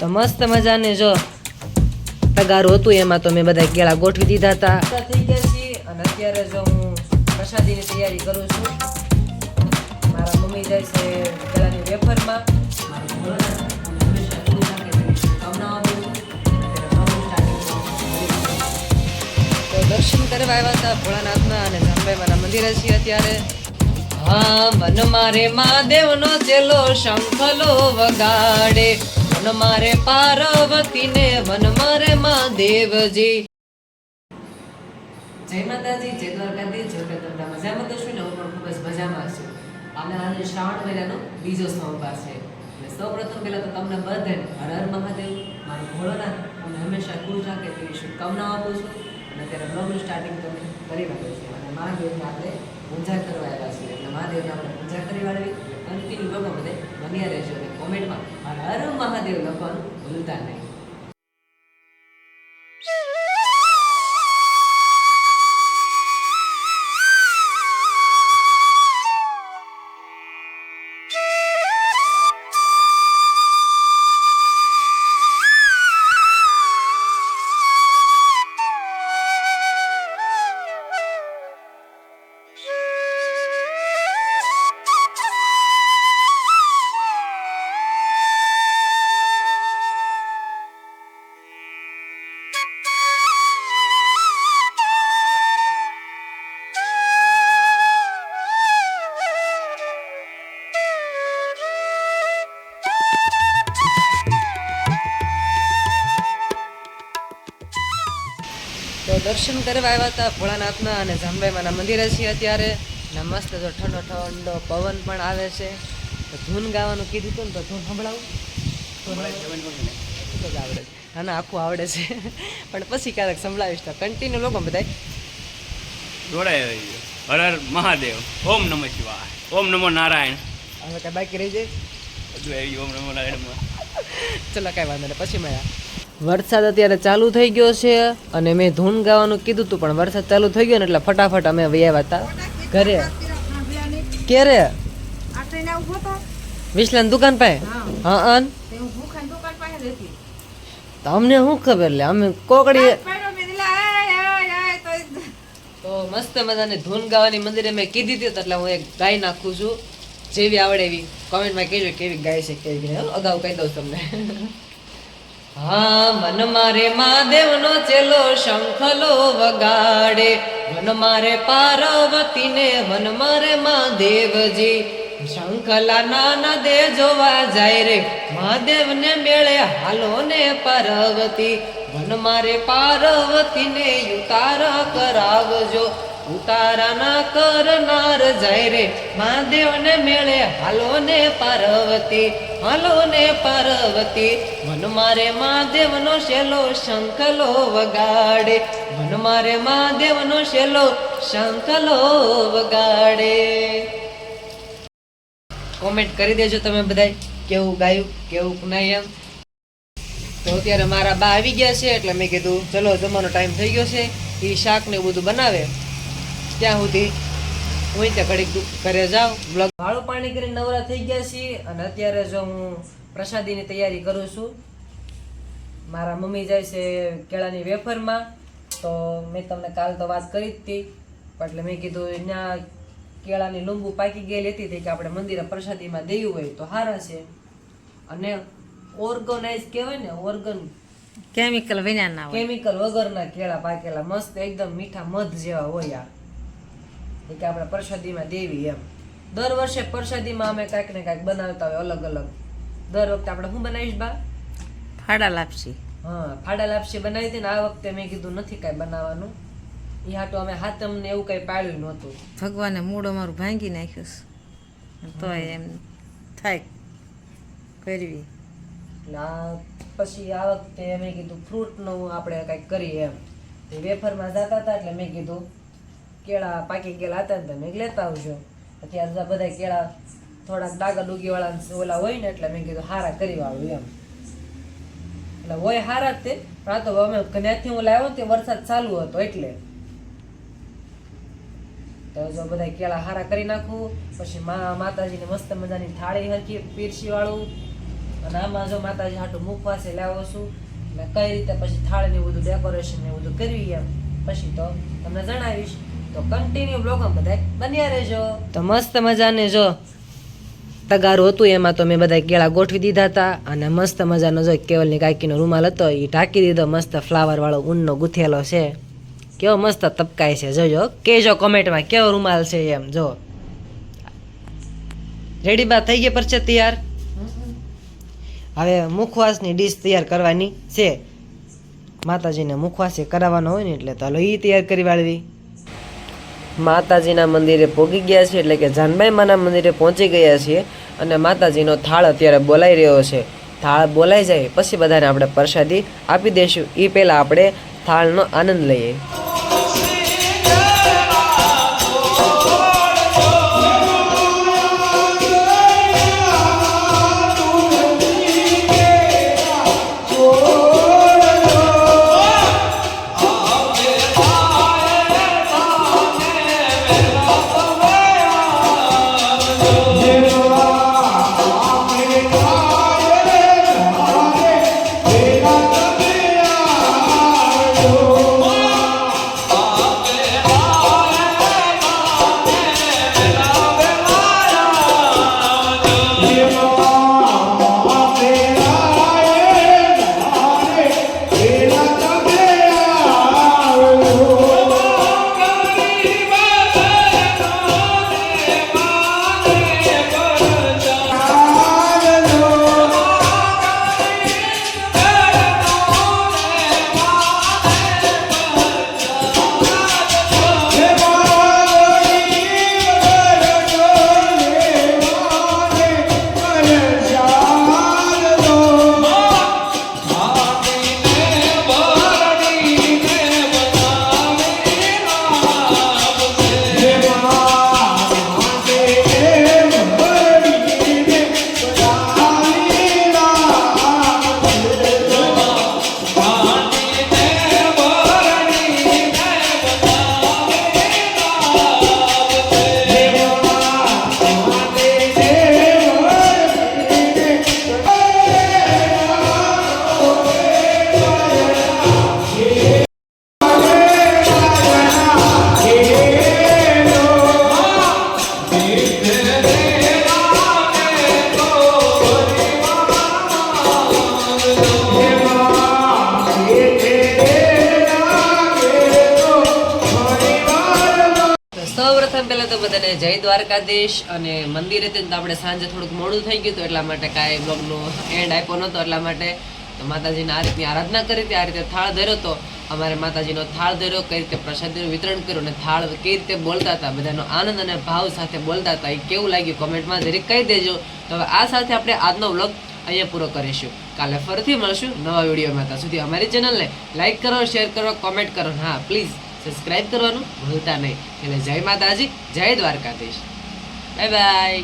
તો મસ્ત મજાને જો. તગારું હતું એમાં તો મેં બધા કેળા ગોઠવી દીધા હતા. થઈ ગયા છીએ અને અત્યારે જો હું પ્રસાદીની તૈયારી કરું છું. મારા મમ્મી જાય છે કેળાની વેફરમાં. તો દર્શન કરવા આવ્યા હતા ભોળાનાથના અને જાંબેમાના મંદિરે છીએ અત્યારે. હા મન મારે મહાદેવનો ચેલો શંખલો વગાડે. મન મારે પાર્વતીને મન મારે મહાદેવજી જય માતાજી, જય દ્વારકાધીશ જો કે તમને મજામાં તો છું ને? હું પણ ખૂબ જ મજામાં છું. અને આજે શ્રાવણ મહિનાનો બીજો સોમવાર છે. એટલે સૌપ્રથમ પહેલા તો તમને બધાને હર હર મહાદેવ, મારો ભોળોનાથ તમને હંમેશા ખુશ રાખે તેવી શુભકામનાઓ આપું છું. અને અત્યારે બ્લોગનું સ્ટાર્ટિંગ તમે કરી વાળ્યું છે. અને મહાદેવને આપણે પૂજા કરવા આવ્યા છીએ. એટલે મહાદેવને આપણે પૂજા કરી વાળવી. કન્ટિન્યુ લોકો બધે બન્યા અને કોમેન્ટમાં. હર મહાદેવ લખવાનું ભૂલતા નહીં. દર્શન કરવા આવ્યા હતા ભોળાનાથના અને જાંબાઈમાના મંદિરે છીએ અત્યારે. ને મસ્ત જો ઠંડો ઠંડો પવન પણ આવે છે. તો ધૂન ગાવાનું કીધું હતું ને તો ધૂન સંભળાવું. તો જ આવડે છે. ના આખું આવડે છે. પણ પછી ક્યારેક સંભળાવીશ તો કન્ટિન્યુ લોકો બધા જોડાય હર હર મહાદેવ. ઓમ નમઃ શિવાય. ઓમ નમો નારાયણ. હવે કાંઈ બાકી રહી જાય? બધું આવી ઓમ નમો નારાયણ ચલો કાંઈ વાંધો નહીં. પછી મળ્યા. વરસાદ અત્યારે ચાલુ થઈ ગયો છે અને મેં ધૂન ગાવાનું કીધું હતું પણ વરસાદ ચાલુ થઈ ગયો ને એટલે ફટાફટ અમે વૈયા હતા ઘરે. ક્યારે? વિશલાન દુકાન પાસે? હા. અન? અમને શું ખબર લે અમે કોકડી તો મસ્ત મજાની ધૂન ગાવાની મંદિરે મેં કીધી હતી એટલે હું એક ગાઈ નાખું છું. જેવી આવડે એવી. કોમેન્ટમાં કહેજો કેવી ગાય છે કેવી અગાઉ કહી દઉં તમને. હા, મન મારે મહાદેવનો ચેલો શંખલો વગાડે. મન મારે પાર્વતીને, મન મારે મહાદેવજી. શંખલા નાના દે જોવા જાય રે. મહાદેવને મેળે હાલો ને પાર્વતી. મન મારે પાર્વતીને ઉતાર કરાવજો. ઉતારાના કરનાર જાય રે. મહાદેવને મેળે હાલો ને પાર્વતી હાલો ને પાર્વતી. મન મારે મહાદેવનો શેલો શંખલો વગાડે. મન મારે મહાદેવનો શેલો શંખલો વગાડે. કોમેન્ટ કરી દેજો તમે બધાય, કેવું ગાયું, કેવું નહીં એમ. તો અત્યારે મારા બા આવી ગયા છે એટલે મેં કીધું, ચલો, જમવાનો ટાઈમ થઈ ગયો છે. એ શાક ને બધું બનાવે. ત્યાં સુધી હું ત્યાં ઘડીક ઘરે જાઉં બ્લોગ ભાડું પાણી કરીને નવરા થઈ ગયા છીએ અને અત્યારે જો હું પ્રસાદીની તૈયારી કરું છું. મારા મમ્મી જાય છે કેળાની વેફરમાં તો મેં તમને કાલ તો વાત કરી જ હતી એટલે મેં કીધું અહીંયા કેળાની લીંબુ પાકી ગયેલી હતી કે આપણે મંદિરે પ્રસાદીમાં દેવું હોય તો સારા છે. અને ઓર્ગનાઇઝ કહેવાય ને ઓર્ગન કેમિકલ વિના કેમિકલ વગરના કેળા પાકેલા મસ્ત એકદમ મીઠા મધ જેવા હોય આ. કે આપણે પ્રસાદીમાં દેવી એમ. દર વર્ષે પ્રસાદીમાં અમે કાંઈક ને કાંઈક બનાવતા હોય અલગ અલગ. દર વખતે આપણે શું બનાવીશ બા? ફાડા લાપસી. હા ફાડા લાપસી બનાવી હતી ને આ વખતે મેં કીધું નથી કાંઈ બનાવવાનું. એ હાટું અમે હાથમ ને એવું કાંઈ પાડ્યું નહોતું. ભગવાને મૂળ અમારું ભાંગી નાખ્યું તો એમ થાય કરવી. એટલે પછી આ વખતે મેં કીધું ફ્રૂટનું આપણે કાંઈક કરીએ એમ. વેફરમાં જતા હતા એટલે મેં કીધું કેળા પાકી ગયેલા હતા ને તમે લેતા આવજો. પછી આ બધા કેળા થોડાક ડાગા ડૂગી વાળા ઓલા હોય ને એટલે મેં કીધું હારા કરી વાળું એમ. એટલે હોય હારા જ તે. પણ તો અમે ત્યાંથી હું લાવ્યો તે વરસાદ ચાલુ હતો એટલે. તો જો બધા કેળા હારા કરી નાખું. પછી મા માતાજીને મસ્ત મજાની થાળી હરકી પીરસી વાળું. અને આમાં જો માતાજી હાટું મુખવાસે લાવો છું. અને કઈ રીતે પછી થાળીને બધું ડેકોરેશન ને બધું કરવી એમ. પછી તો તમને જણાવીશ. તો કન્ટિન્યુ બ્લોગમાં બધા બન્યા રહેજો. તો મસ્ત મજાને જો. તગારું હતું એમાં તો મેં બધા કેળા ગોઠવી દીધા હતા અને મસ્ત મજાનો જો કેવલની કાકીનો રૂમાલ હતો એ ઢાંકી દીધો, મસ્ત ફ્લાવરવાળો ઊનનો ગૂંથેલો છે. કેવો મસ્ત તપકાય છે. જોજો કહેજો કોમેન્ટમાં કેવો રૂમાલ છે એમ, જો. રેડી બા? થઈ ગયા પરચે તૈયાર? હવે મુખવાસની ડીશ તૈયાર કરવાની છે. માતાજીને મુખવાસ કરાવવાનો હોય ને એટલે તો એ તૈયાર કરી વાળવી. માતાજીના મંદિરે પહોંચી ગયા છે એટલે કે જાનબાઈ માના મંદિરે પહોંચી ગયા છીએ અને માતાજીનો થાળ અત્યારે બોલાઈ રહ્યો છે. થાળ બોલાઈ જાય, પછી બધાને આપણે પ્રસાદી આપી દઈશું. એ પહેલાં આપણે થાળનો આનંદ લઈએ. સૌપ્રથમ અને જય દ્વારકાધીશ અને મંદિરે તે આપણે સાંજે થોડુંક મોડું થઈ ગયું હતું, એટલા માટે કાંઈ બ્લોગનો એન્ડ આપ્યો નહોતો, એટલા માટે તો માતાજીને આ રીતની આરાધના કરી હતી, આ રીતે થાળ ધર્યો તો અમારે માતાજીનો થાળ ધર્યો, કઈ રીતે પ્રસાદીનું વિતરણ કર્યું અને થાળ કઈ રીતે બોલતા હતા, બધાનો આનંદ અને ભાવ સાથે બોલતા હતા, એ કેવું લાગ્યું કોમેન્ટમાં જરીક કહી દેજો. તો હવે આ સાથે આપણે આજનો વ્લોગ અહીંયા પૂરો કરીશું. કાલે ફરીથી મળશું નવા વિડીયોમાં. ત્યાં સુધી અમારી ચેનલને લાઈક કરો શેર કરો કોમેન્ટ કરો. હા પ્લીઝ સબસ્ક્રાઇબ કરવાનું ભૂલતા નહીં. એટલે જય માતાજી જય દ્વારકાધીશ. Bye bye